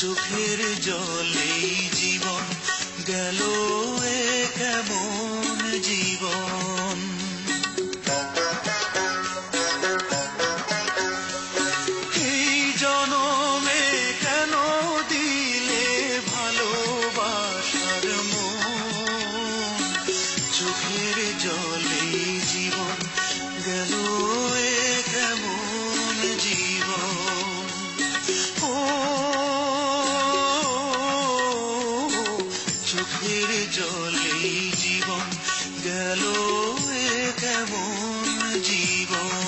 চোখের জলেই জীবন গেল এ কেমন? চোখের জলে জীবন গেল কেমন জীবন?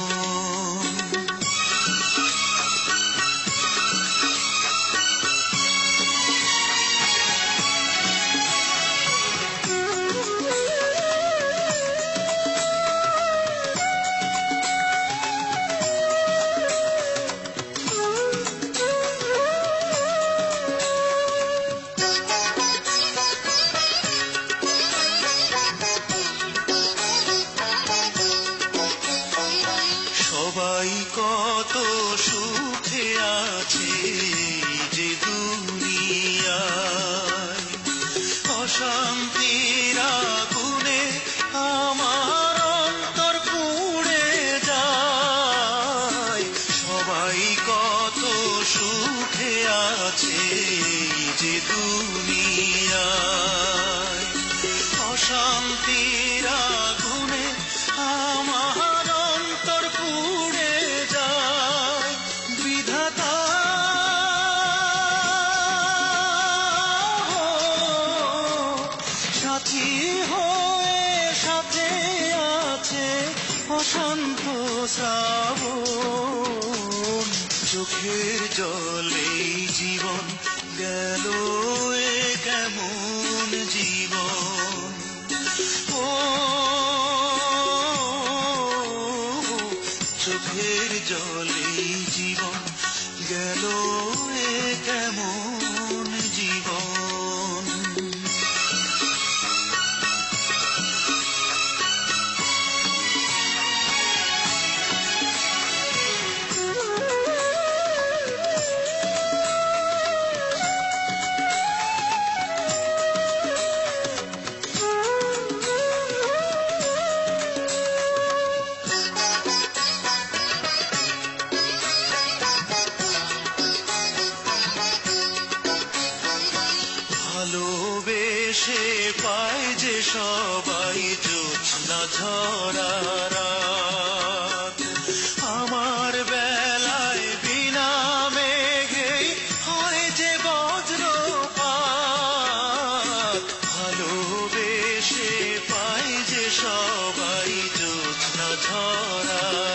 সবাই কত সুখে আছে যে দুনিয়ায়। অশান্তির আগুনে আমার অন্তর পুড়ে যায়। সবাই কত সুখে আছে যে দুনিয়ায়। অশান্তির সাথী হয়ে সাথে আছে অশান্ত শ্রাবণ। চোখের জলে জীবন গেল কেমন জীবন? ও, চোখের জলে জীবন গেল সবাই জোৎস্না ঝরা রাত। আমার বেলায় বিনা মেঘে হয় যে বজ্রপাত ভালোবেসে পাই যে সবাই জোৎস্না ঝরা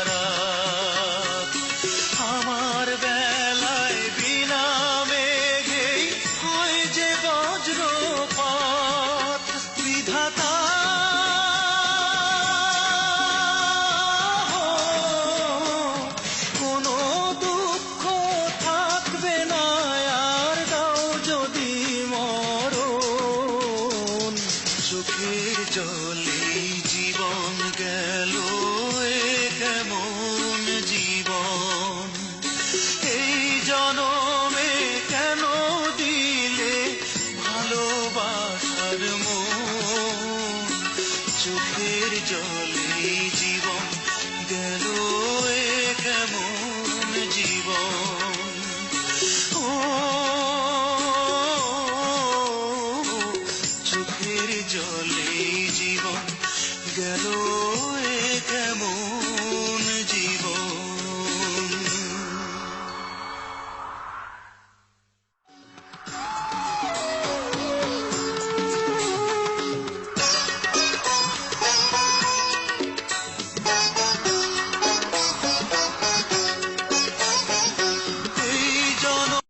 চোখের জলে জীবন গেল কেমন জীবন? এই জনমে